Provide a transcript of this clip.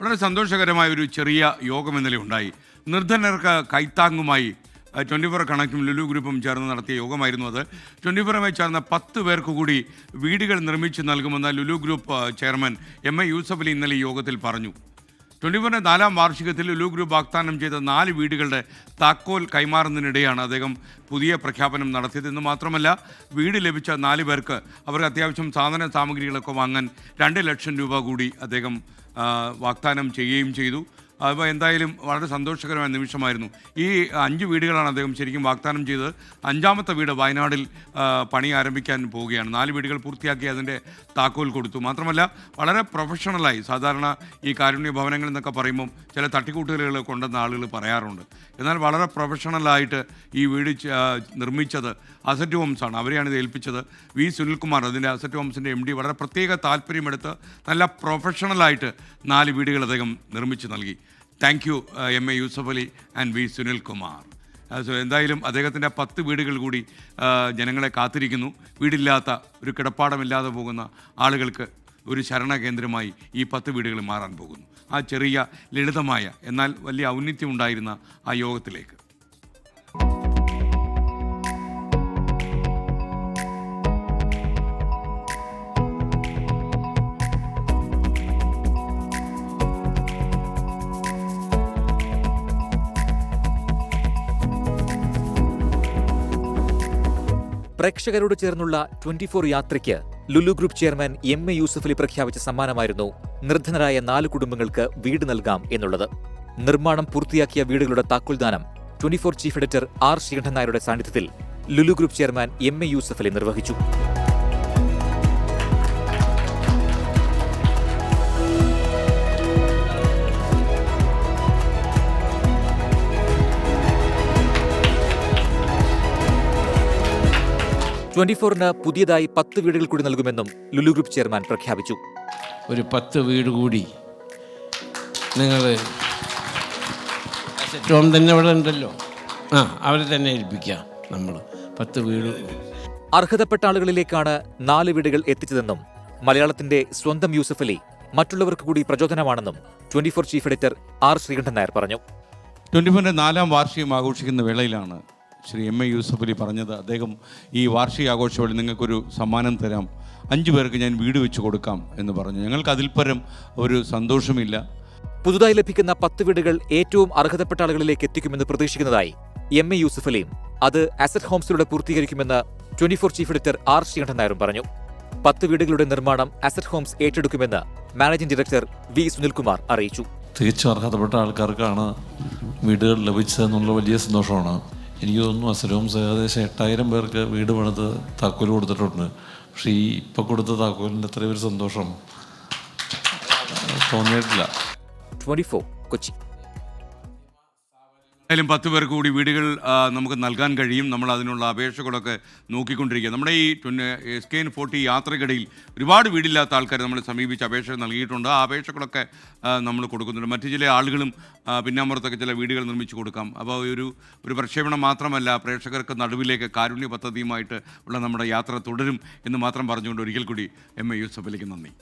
വളരെ സന്തോഷകരമായ ഒരു ചെറിയ യോഗം ഇന്നലെ ഉണ്ടായി. നിർധനർക്ക് കൈത്താങ്ങുമായി ട്വന്റി ഫോർ കണക്കും ലുലു ഗ്രൂപ്പും ചേർന്ന് നടത്തിയ യോഗമായിരുന്നു അത്. ട്വന്റി ഫോറുമായി ചേർന്ന പത്ത് പേർക്ക് കൂടി വീടുകൾ നിർമ്മിച്ച് നൽകുമെന്ന് Lulu group chairman M A Yusuffali ഇന്നലെ യോഗത്തിൽ പറഞ്ഞു. ട്വന്റി ഫോറിന്റെ നാലാം വാർഷികത്തിൽ ലുലു ഗ്രൂപ്പ് വാഗ്ദാനം ചെയ്ത നാല് വീടുകളുടെ താക്കോൽ കൈമാറുന്നതിനിടെയാണ് അദ്ദേഹം പുതിയ പ്രഖ്യാപനം നടത്തിയത്. എന്ന് മാത്രമല്ല വീട് ലഭിച്ച നാല് പേർക്ക് അവർക്ക് അത്യാവശ്യം സാധന സാമഗ്രികളൊക്കെ വാങ്ങാൻ രണ്ട് ലക്ഷം രൂപ കൂടി അദ്ദേഹം വാഗ്ദാനം ചെയ്യുകയും ചെയ്തു. അപ്പോൾ എന്തായാലും വളരെ സന്തോഷകരമായ നിമിഷമായിരുന്നു. ഈ അഞ്ച് വീടുകളാണ് അദ്ദേഹം ശരിക്കും വാഗ്ദാനം ചെയ്തത്. അഞ്ചാമത്തെ വീട് വയനാടിൽ പണി ആരംഭിക്കാൻ പോവുകയാണ്. നാല് വീടുകൾ പൂർത്തിയാക്കി അതിന്റെ താക്കോൽ കൊടുത്തു. മാത്രമല്ല വളരെ പ്രൊഫഷണലായി സാധാരണ ഈ കാരുണ്യ ഭവനങ്ങൾ എന്നൊക്കെ പറയുമ്പം ചില തട്ടിക്കൂട്ടുകളുകൾ കൊണ്ടെന്ന് ആളുകൾ പറയാറുണ്ട്. എന്നാൽ വളരെ പ്രൊഫഷണലായിട്ട് ഈ വീട് നിർമ്മിച്ചത് അസറ്റ് ഹോംസാണ് അവരെയാണ് ഇത് ഏൽപ്പിച്ചത്. വി. സുനിൽകുമാർ അതിന്റെ അസറ്റ് ഹോംസിന്റെ എം ഡി വളരെ പ്രത്യേക താല്പര്യമെടുത്ത് നല്ല പ്രൊഫഷണലായിട്ട് നാല് വീടുകൾ അദ്ദേഹം നിർമ്മിച്ച് നൽകി. Thank you M A Yusuf Ali and V Sunilkumar so എന്തായാലും അദ്ദേഹത്തിന്റെ പത്ത് വീടുകൾ കൂടി ആ, ജനങ്ങളെ കാത്തിരിക്കുന്നു. വീടില്ലാത്ത ഒരു കിടപ്പാടമില്ലാതെ പോകുന്ന ആളുകൾക്ക് ഒരു ശരണ കേന്ദ്രമായി ഈ പത്ത് വീടുകൾ മാറാൻ പോകുന്നു. ആ ചെറിയ ലളിതമായ എന്നാൽ വലിയ ഔന്നിത്യം ഉണ്ടായിരുന്ന ആ യോഗത്തിലേക്ക്. പ്രേക്ഷകരോട് ചേർന്നുള്ള ട്വന്റി ഫോർ യാത്രയ്ക്ക് Lulu group chairman M A Yusuffali പ്രഖ്യാപിച്ച സമ്മാനമായിരുന്നു നിർധനരായ നാല് കുടുംബങ്ങൾക്ക് വീട് നൽകാം എന്നുള്ളത്. നിർമ്മാണം പൂർത്തിയാക്കിയ വീടുകളുടെ താക്കോൽദാനം twenty four chief editor R Sreekandan നായരുടെ സാന്നിധ്യത്തിൽ Lulu group chairman M A Yusuffali നിർവഹിച്ചു. ട്വന്റി ഫോറിന് പുതിയതായി പത്ത് വീടുകൾ കൂടി നൽകുമെന്നും ലുലു ഗ്രൂപ്പ് ചെയർമാൻ പ്രഖ്യാപിച്ചു. ഒരു പത്ത് വീട് കൂടി നിങ്ങൾ ടോം തന്നെ അവിടെ ഉണ്ടല്ലോ. ആ അവരെ തന്നെ ഏൽപ്പിക്കാം നമ്മൾ പത്ത് വീട്. അർഹതപ്പെട്ട ആളുകളിലേക്കാണ് നാല് വീടുകൾ എത്തിച്ചതെന്നും മലയാളത്തിന്റെ സ്വന്തം യൂസഫ് അലി മറ്റുള്ളവർക്ക് കൂടി പ്രചോദനമാണെന്നും twenty four chief editor R Sreekandan Nair പറഞ്ഞു. ട്വന്റി ഫോറിന്റെ നാലാം വാർഷികം ആഘോഷിക്കുന്ന വേളയിലാണ് ശ്രീ എം എ യൂസഫലി അലി പറഞ്ഞത്. അദ്ദേഹം ഈ വാർഷിക വഴി നിങ്ങൾക്കൊരു സമ്മാനം തരാം. അഞ്ചു പേർക്ക് ഞാൻ വീട് വെച്ച് കൊടുക്കാം എന്ന് പറഞ്ഞു. ഞങ്ങൾക്ക് അതിൽപരം ഒരു സന്തോഷമില്ല. പുതുതായി ലഭിക്കുന്ന പത്ത് വീടുകൾ ഏറ്റവും അർഹതപ്പെട്ട ആളുകളിലേക്ക് എത്തിക്കുമെന്ന് പ്രതീക്ഷിക്കുന്നതായി എം എ യൂസഫ് അലിയും അത് അസറ്റ് ഹോംസിലൂടെ പൂർത്തീകരിക്കുമെന്ന് twenty four chief editor R Sreekandan നായരും പറഞ്ഞു. പത്ത് വീടുകളുടെ നിർമ്മാണം അസറ്റ് ഹോംസ് ഏറ്റെടുക്കുമെന്ന് മാനേജിംഗ് ഡയറക്ടർ വി സുനിൽകുമാർ അറിയിച്ചു. തികച്ചും അർഹതപ്പെട്ട ആൾക്കാർക്കാണ് വീടുകൾ ലഭിച്ചതെന്നുള്ള വലിയ സന്തോഷമാണ്. എനിക്ക് തോന്നുന്നു അസരോംസ് ഏകദേശം എട്ടായിരം പേർക്ക് വീട് പണിത് താക്കോൽ കൊടുത്തിട്ടുണ്ട്. പക്ഷേ ഈ ഇപ്പം കൊടുത്ത താക്കോലിന്റെ അത്രയും ഒരു സന്തോഷം തോന്നിയിട്ടില്ല. Twenty four Kochi. എന്തായാലും പത്ത് പേർക്ക് കൂടി വീടുകൾ നമുക്ക് നൽകാൻ കഴിയും. നമ്മൾ അതിനുള്ള അപേക്ഷകളൊക്കെ നോക്കിക്കൊണ്ടിരിക്കുക നമ്മുടെ ഈ എസ് കെ എൻ ഫോർട്ടി യാത്രക്കിടയിൽ ഒരുപാട് വീടില്ലാത്ത ആൾക്കാർ നമ്മൾ സമീപിച്ച് അപേക്ഷകൾ നൽകിയിട്ടുണ്ട്. ആ അപേക്ഷകളൊക്കെ നമ്മൾ കൊടുക്കുന്നുണ്ട്. മറ്റു ചില ആളുകളും പിന്നാമ്പുറത്തൊക്കെ ചില വീടുകൾ നിർമ്മിച്ചു കൊടുക്കാം. അപ്പോൾ ഒരു ഒരു പ്രക്ഷേപണം മാത്രമല്ല പ്രേക്ഷകർക്ക് നടുവിലേക്ക് കാരുണ്യ പദ്ധതിയുമായിട്ട് ഉള്ള നമ്മുടെ യാത്ര തുടരും എന്ന് മാത്രം പറഞ്ഞുകൊണ്ട് ഒരിക്കൽ കൂടി എം എ യൂസഫലിക്ക് നന്ദി.